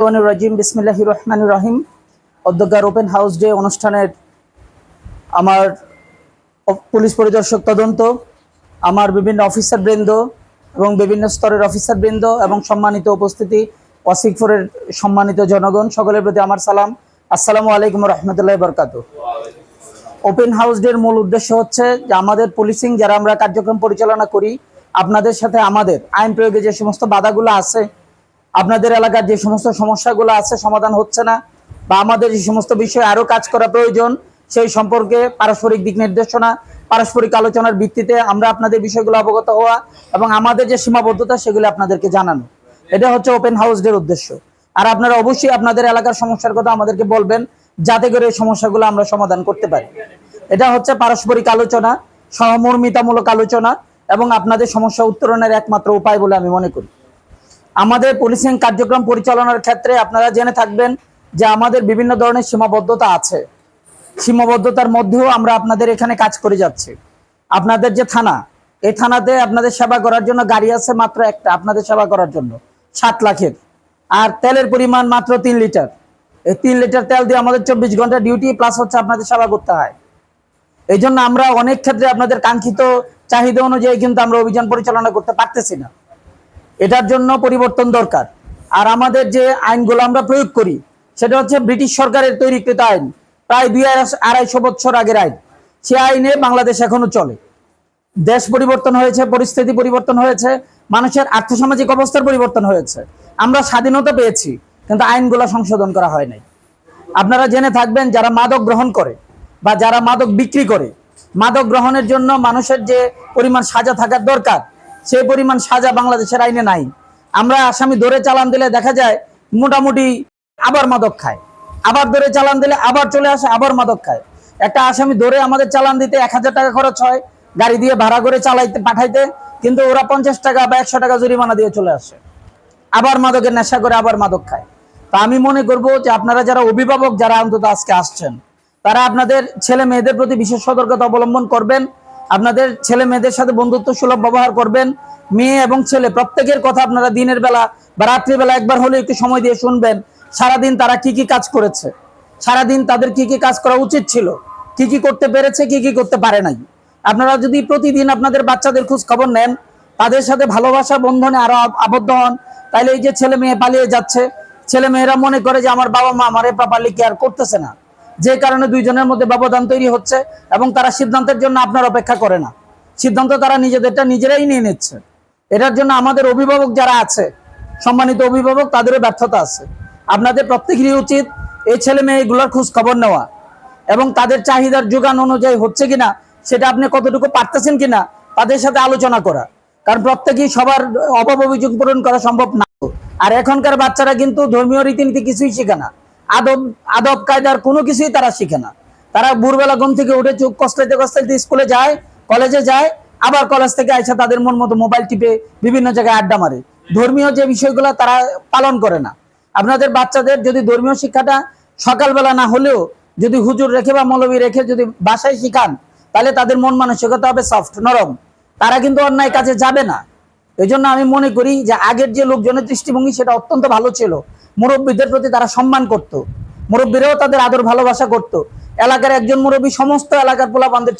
রাজিম বিসমিল্লাহ রহমান রহিম। অধ্যক্ষার ওপেন হাউস ডে অনুষ্ঠানের আমার পুলিশ পরিদর্শক তদন্ত, আমার বিভিন্ন অফিসার বৃন্দ এবং বিভিন্ন স্তরের অফিসার বৃন্দ এবং সম্মানিত উপস্থিতি ওয়াসিকপুরের সম্মানিত জনগণ, সকলের প্রতি আমার সালাম। আসসালামু আলাইকুম রহমতুল্লাহ বরকাত ওপেন হাউস ডের মূল উদ্দেশ্য হচ্ছে যে আমাদের পুলিশিং, যারা আমরা কার্যক্রম পরিচালনা করি, আপনাদের সাথে আমাদের আইন প্রয়োগে যে সমস্ত বাধাগুলো আছে আপনাদের এলাকার যে সমস্ত সমস্যাগুলো আছে, সমাধান হচ্ছে না বা আমাদের যে সমস্ত বিষয়ে আরও কাজ করা প্রয়োজন, সেই সম্পর্কে পারস্পরিক দিক নির্দেশনা, পারস্পরিক আলোচনার ভিত্তিতে আমরা আপনাদের বিষয়গুলো অবগত হওয়া এবং আমাদের যে সীমাবদ্ধতা, সেগুলো আপনাদেরকে জানানো। এটা হচ্ছে ওপেন হাউস ডের উদ্দেশ্য। আর আপনারা অবশ্যই আপনাদের এলাকার সমস্যার কথা আমাদেরকে বলবেন, যাতে করে এই সমস্যাগুলো আমরা সমাধান করতে পারি। এটা হচ্ছে পারস্পরিক আলোচনা, সহমর্মিতামূলক আলোচনা এবং আপনাদের সমস্যা উত্তরণের একমাত্র উপায় বলে আমি মনে করি। আমাদের পুলিশিং কার্যক্রম পরিচালনার ক্ষেত্রে আপনারা জেনে থাকবেন যে আমাদের বিভিন্ন ধরনের সীমাবদ্ধতা আছে। সীমাবদ্ধতার মধ্যেও আমরা আপনাদের এখানে কাজ করে যাচ্ছি। আপনাদের যে থানা, এই থানাতে আপনাদের সেবা করার জন্য গাড়ি আছে মাত্র একটা, আপনাদের সেবা করার জন্য, সাত লাখের। আর তেলের পরিমাণ মাত্র তিন লিটার। এই তিন লিটার তেল দিয়ে আমাদের চব্বিশ ঘণ্টা ডিউটি প্লাস হচ্ছে আপনাদের সেবা করতে হয়। এই জন্য আমরা অনেক ক্ষেত্রে আপনাদের কাঙ্ক্ষিত চাহিদা অনুযায়ী কিন্তু আমরা অভিযান পরিচালনা করতে পারতেছি না। এটার জন্য পরিবর্তন দরকার। আর আমাদের যে আইনগুলো আমরা প্রয়োগ করি, সেটা হচ্ছে ব্রিটিশ সরকারের তৈরিকৃত আইন, প্রায় দুই আড়াই- আড়াইশো বছর আগের আইন। সে আইনে বাংলাদেশ এখনও চলে। দেশ পরিবর্তন হয়েছে, পরিস্থিতি পরিবর্তন হয়েছে, মানুষের আর্থসামাজিক অবস্থার পরিবর্তন হয়েছে। আমরা স্বাধীনতা পেয়েছি, কিন্তু আইনগুলো সংশোধন করা হয় নাই। আপনারা জেনে থাকবেন, যারা মাদক গ্রহণ করে বা যারা মাদক বিক্রি করে, মাদক গ্রহণের জন্য মানুষের যে পরিমাণ সাজা থাকার দরকার সেই পরিমাণ সাজা বাংলাদেশের আইনে নাই। আমরা আসামি ধরে চালান দিলে দেখা যায় মোটামুটি আবার মাদক খায়। আবার ধরে চালান দিলে আবার চলে আসে, আবার মাদক খায়। একটা আসামি ধরে আমাদের চালান দিতে এক হাজার টাকা খরচ হয়, গাড়ি দিয়ে ভাড়া করে চালাইতে, পাঠাইতে, কিন্তু ওরা পঞ্চাশ টাকা বা একশো টাকা জরিমানা দিয়ে চলে আসে। আবার মাদকের নেশা করে আবার মাদক খায়। তা আমি মনে করব যে আপনারা যারা অভিভাবক, যারা অন্তত আজকে আসছেন, তারা আপনাদের ছেলে মেয়েদের প্রতি বিশেষ সতর্কতা অবলম্বন করবেন। আপনাদের ছেলে মেয়েদের সাথে বন্ধুত্ব সুলভ ব্যবহার করবেন। মেয়ে এবং ছেলে, প্রত্যেকের কথা আপনারা দিনের বেলা বা রাত্রিবেলা একবার হলে একটু সময় দিয়ে শুনবেন, সারাদিন তারা কি কি কাজ করেছে, সারাদিন তাদের কি কি কাজ করা উচিত ছিল, কি কি করতে পেরেছে, কি কি করতে পারে নাই। আপনারা যদি প্রতিদিন আপনাদের বাচ্চাদের খোঁজ খবর নেন, তাদের সাথে ভালোবাসা বন্ধনে আরও আবদ্ধ হন তাহলে এই যে ছেলে মেয়ে পালিয়ে যাচ্ছে, ছেলে মেয়েরা মনে করে যে আমার বাবা মা আমার প্রপারলি কেয়ার করতেছে না। যে কারণে দুইজনের মধ্যে ব্যবধান তৈরি হচ্ছে এবং তারা সিদ্ধান্তের জন্য আপনার অপেক্ষা করে না। সিদ্ধান্ত তারা নিজেদেরটা নিজেরাই নিয়ে নিচ্ছে। এটার জন্য আমাদের অভিভাবক যারা আছে, সম্মানিত অভিভাবক, তাদেরও ব্যর্থতা আছে। আপনাদের প্রত্যেকেরই উচিত এই ছেলে মেয়েগুলোর খোঁজ খবর নেওয়া এবং তাদের চাহিদার যোগান অনুযায়ী হচ্ছে কিনা, সেটা আপনি কতটুকু পারতেছেন কিনা, তাদের সাথে আলোচনা করা। কারণ প্রত্যেকেই সবার অভাব অভিযোগ পূরণ করা সম্ভব না। আর এখনকার বাচ্চারা কিন্তু ধর্মীয় রীতিনীতি কিছুই শেখে না। আদব আদব কায়দার কোনো কিছুই তারা শিখে না। তারা ভোরবেলা ঘুম থেকে উঠে চোখ কষ্টাইতে কষ্টাইতে স্কুলে যায়, কলেজে যায়, আবার কলেজ থেকে আইসা তাদের মন মতো মোবাইল টিপে বিভিন্ন জায়গায় আড্ডা মারে। ধর্মীয় যে বিষয়গুলো তারা পালন করে না। আপনাদের বাচ্চাদের যদি ধর্মীয় শিক্ষাটা সকালবেলা না হলেও যদি হুজুর রেখে বা মৌলবী রেখে যদি বাসায় শিখান, তাহলে তাদের মন মানসিকতা হবে সফট নরম। তারা কিন্তু অন্যায় কাজে যাবে না। এই জন্য আমি মনে করি যে আগের যে লোকজনের দৃষ্টিভঙ্গি সেটা অত্যন্ত ভালো ছিল মুরব্বীদের প্রতি তারা সম্মান করত। মুরব্বীরাও তাদের আদর ভালোবাসা করত। এলাকার একজন মুরব্বী সমস্ত এলাকার পোলাপানদের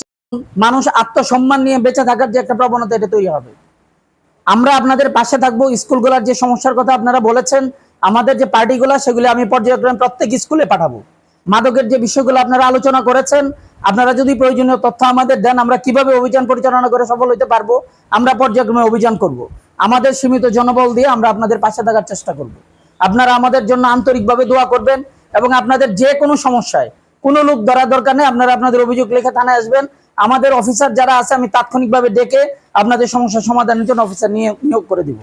মানুষ আত্মসম্মান নিয়ে বেঁচে থাকার যে একটা প্রবণতা এটা তৈরি হবে আমরা আপনাদের পাশে থাকব স্কুলগুলোর যে সমস্যার কথা আপনারা বলেছেন, আমাদের যে পার্টিগুলা সেগুলো আমি পর্যায়ক্রমে প্রত্যেক স্কুলে পাঠাবো মাদকের যে বিষয়গুলো আপনারা আলোচনা করেছেন আপনারা যদি প্রয়োজনীয় তথ্য আমাদের দেন, আমরা কীভাবে অভিযান পরিচালনা করে সফল হতে পারব, আমরা পর্যায়ক্রমে অভিযান করব। আমাদের সীমিত জনবল দিয়ে আমরা আপনাদের পাশে থাকার চেষ্টা করব। আপনারা আমাদের জন্য আন্তরিকভাবে দোয়া করবেন এবং আপনাদের যে কোনো সমস্যায়, কোনো লোক ধরার দরকার নেই, আপনারা আপনাদের অভিযোগ লিখে থানায় আসবেন আমাদের অফিসার যারা আছে, আমি তাৎক্ষণিকভাবে ডেকে আপনাদের সমস্যা সমাধানের জন্য অফিসার নিয়ে নিয়োগ করে দিব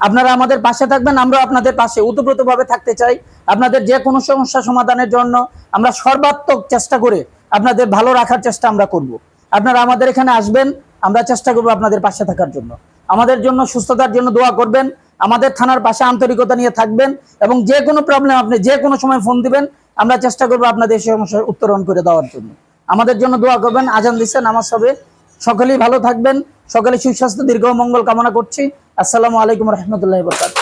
আপনারা আমাদের পাশে থাকবেন আমরা আপনাদের পাশে উতপ্রোতভাবে থাকতে চাই আপনাদের যে কোনো সমস্যা সমাধানের জন্য আমরা সর্বাত্মক চেষ্টা করে আপনাদের ভালো রাখার চেষ্টা আমরা করব। আপনারা আমাদের এখানে আসবেন, আমরা চেষ্টা করব আপনাদের পাশে থাকার জন্য। আমাদের জন্য সুস্থতার জন্য দোয়া করবেন, আমাদের থানার পাশে আন্তরিকতা নিয়ে থাকবেন এবং যে কোনো প্রবলেম আপনি যে কোনো সময় ফোন দিবেন, আমরা চেষ্টা করব আপনাদের সমস্যার উত্তরণ করে দেওয়ার জন্য। আমাদের জন্য দোয়া করবেন, আজান দিচ্ছে নামাজ হবে। সকলেই ভালো থাকবেন সকলে সুস্বাস্থ্য, দীর্ঘ মঙ্গল কামনা করছি। আসসালামু আলাইকুম রহমতুল্লাহ বরকাত